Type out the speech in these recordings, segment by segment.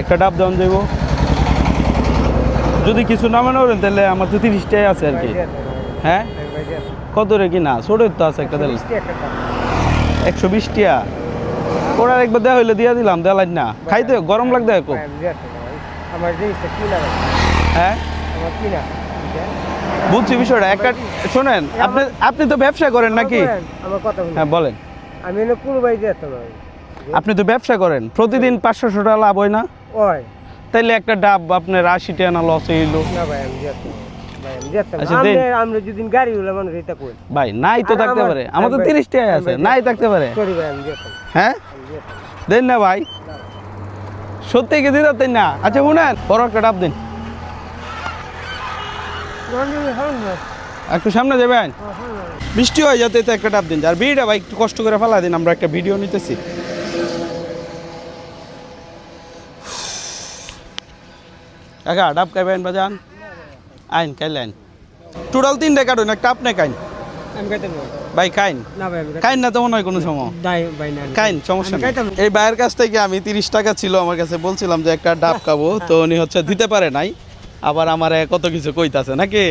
একটা ডাব দাম দেব। যদি কিছু না মনে করেন তাহলে আমার তো তিরিশটাই আছে আর কি। হ্যাঁ? কত রে কি না ছোটোর তো আছে একটা একশো বিশ টিয়া ওরা একবার দেওয়া হইলে দিয়ে দিলাম দেওয়া না। খাইতে গরম লাগবে ভাই হ্যাঁ? বুঝছি বিষয়টা। একটা শোনেন আপনি আপনি তো ব্যবসা করেন নাকি? হ্যাঁ বলেন। আমি আপনি তো ব্যবসা করেন। প্রতিদিন পাঁচশো টাকা লাভ হয় না? ওই। তাইলে একটা ডাব আপনার আশি টাকা না লস হইল। না ভাই আমি ভাই। আচ্ছা, কই? ভাই নাই তো থাকতে পারে। ভাই, তিরিশ টাকা আছে নাই থাকতে পারে। হ্যাঁ। দেন না ভাই। সত্যি কি দিতে না? আচ্ছা শুনেন বড় একটা ডাব দিন। একটু সামনে যাবেন? হ্যাঁ, হ্যাঁ। বৃষ্টি হয় যাতে একটা ডাব দিন। আর ভিডিওটা ভাই একটু কষ্ট করে ফেলা দিন আমরা একটা ভিডিও নিতেছি। কাকা ডাব খাইবেন বাজান আইন টোটাল তিনটে কাটুন একটা আপনি খাইন ভাই খাইন না খাইন তো মনে হয় কোনো সময়। খাইন সমস্যা। এই ভাইয়ের কাছ থেকে আমি তিরিশ টাকা ছিল আমার কাছে বলছিলাম যে একটা ডাব খাব তো উনি হচ্ছে দিতে পারে নাই। আবার আমার কত কিছু কইতাছে নাকি?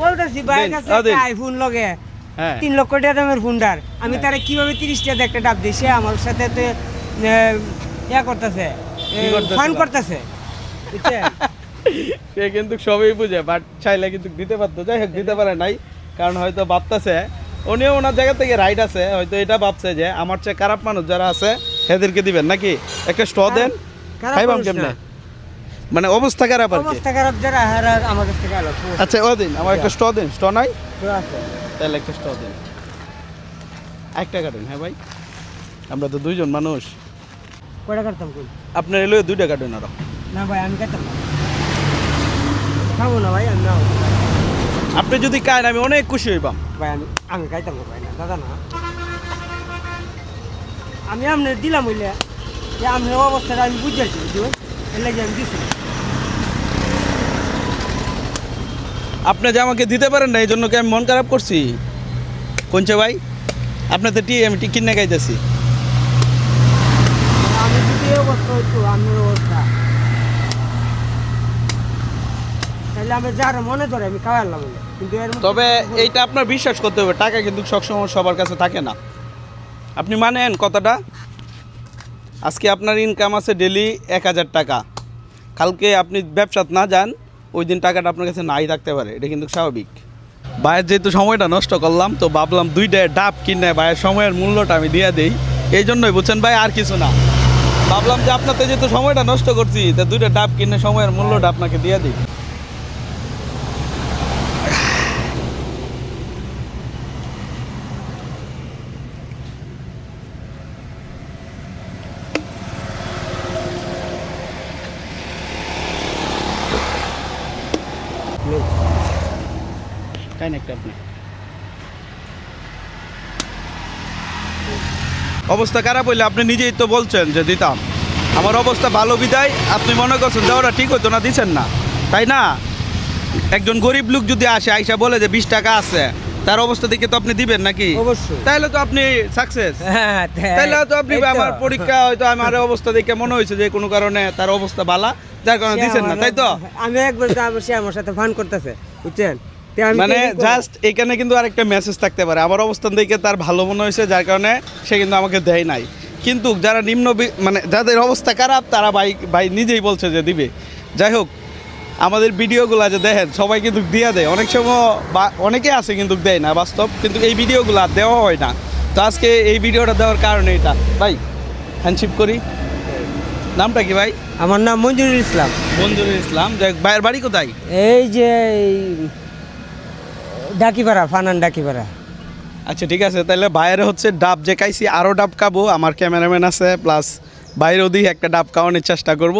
বলতেছি ভাইয়ের কাছে আইফোন লগে হ্যাঁ। তিন লক্ষ টাকা দামের ফোনটার আমি তারা কীভাবে তিরিশ টাকা একটা ডাব দিই? সে আমার সাথে ইয়া করতেছে ফান করতেছে? সে কিন্তু সবই বুঝে বাট চাইলে কিন্তু দিতে পারতো। যাই হোক দিতে পারে নাই কারণ হয়তো ভাবতেছে উনিও ওনার জায়গা থেকে রাইট আছে হয়তো এটা ভাবছে যে আমার চেয়ে খারাপ মানুষ যারা আছে এদেরকে দিবেন। নাকি? একটা স্ট দেন। খাইবাম কেমনে? মানে অবস্থা খারাপ আর অবস্থা খারাপ যারা হারা আমার কাছ থেকে আলো আচ্ছা ও দিন আমার একটা স্ট দিন। স্ট নাই? তাহলে একটা স্ট দিন। একটা কাটুন হ্যাঁ ভাই। আমরা তো দুইজন মানুষ। কয়টা করতাম কোন আপনার এলো দুইটা কাটুন আরও। না ভাই আমি খাইতাম না। খাব না ভাই আমি নাও আপনি যদি খান আমি অনেক খুশি হইবাম। ভাই আমি আমি খাইতাম না ভাই না দাদা না। আমি আপনার দিলাম হইলে যে আপনার অবস্থাটা আমি বুঝেছি বুঝুন এর লাগে আমি দিছি আপনি যে আমাকে দিতে পারেন না এই জন্য কি আমি মন খারাপ করছি? কোনছে ভাই? আপনার তো টি আমি টি কিনে খাইতেছি। আমি যদি অবস্থা হইতো আপনার অবস্থা তাহলে আমি যার মনে ধরে আমি খাওয়ালাম কিন্তু এর তবে এইটা আপনার বিশ্বাস করতে হবে টাকা কিন্তু সবসময় সবার কাছে থাকে না। আপনি মানেন কতটা আজকে আপনার ইনকাম আছে ডেলি এক হাজার টাকা। কালকে আপনি ব্যবসাত না যান ওই দিন টাকাটা আপনার কাছে নাই থাকতে পারে এটা কিন্তু স্বাভাবিক। ভাইয়ের যেহেতু সময়টা নষ্ট করলাম তো ভাবলাম দুইটা ডাব কিনে ভাইয়ের সময়ের মূল্যটা আমি দিয়ে দিই। এই জন্যই বুঝছেন ভাই আর কিছু না। ভাবলাম যে আপনাতে যেহেতু সময়টা নষ্ট করছি তা দুইটা ডাব কিনে সময়ের মূল্যটা আপনাকে দিয়ে দিই। খাইন একটা আপনি? অবস্থা খারাপ হইলে আপনি নিজেই তো বলছেন যে দিতাম। আমার অবস্থা ভালো বিদায় আপনি মনে করছেন দেওয়াটা ঠিক হতো না দিচ্ছেন না। তাই না? একজন গরিব লোক যদি আসে আইসা বলে যে বিশ টাকা আছে তার অবস্থা দেখে তো আপনি দিবেন নাকি? অবশ্যই। তাহলে তো আপনি সাকসেস হ্যাঁ তাইলে তো আপনি আমার পরীক্ষা হয়তো আমার অবস্থা দেখে মনে হয়েছে যে কোনো কারণে তার অবস্থা ভালো যার কারণে দিচ্ছেন না তাই তো? আমি একবার তো আমার- সে আমার সাথে ফান করতেছে বুঝছেন? মানে জাস্ট এখানে কিন্তু আরেকটা মেসেজ থাকতে পারে। আমার অবস্থান দেখে তার ভালো মনে হয়েছে যার কারণে সে কিন্তু আমাকে দেয় নাই। কিন্তু যারা নিম্ন মানে যাদের অবস্থা খারাপ তারা ভাই ভাই নিজেই বলছে যে দিবে। যাই হোক আমাদের ভিডিওগুলো যে দেখেন সবাই কিন্তু দিয়ে দেয়। অনেক সময় বা অনেকে আছে কিন্তু দেয় না বাস্তব কিন্তু এই ভিডিওগুলো আর দেওয়া হয় না। তো আজকে এই ভিডিওটা দেওয়ার কারণে এটা। ভাই হ্যান্ডশিপ করি। নামটা কি ভাই? আমার নাম মঞ্জুরুল ইসলাম। মঞ্জুরুল ইসলাম। যাই হোক, ভাইয়ের বাড়ি কোথায়? এই যে এই ডাকিপাড়া, ফানান ডাকিপাড়া। আচ্ছা ঠিক আছে তাহলে বাইরে হচ্ছে ডাব যে খাইছি আরও ডাব কাবো আমার ক্যামেরাম্যান আছে, প্লাস বাইরেও দিয়ে একটা ডাব খাওয়ানোর চেষ্টা করব।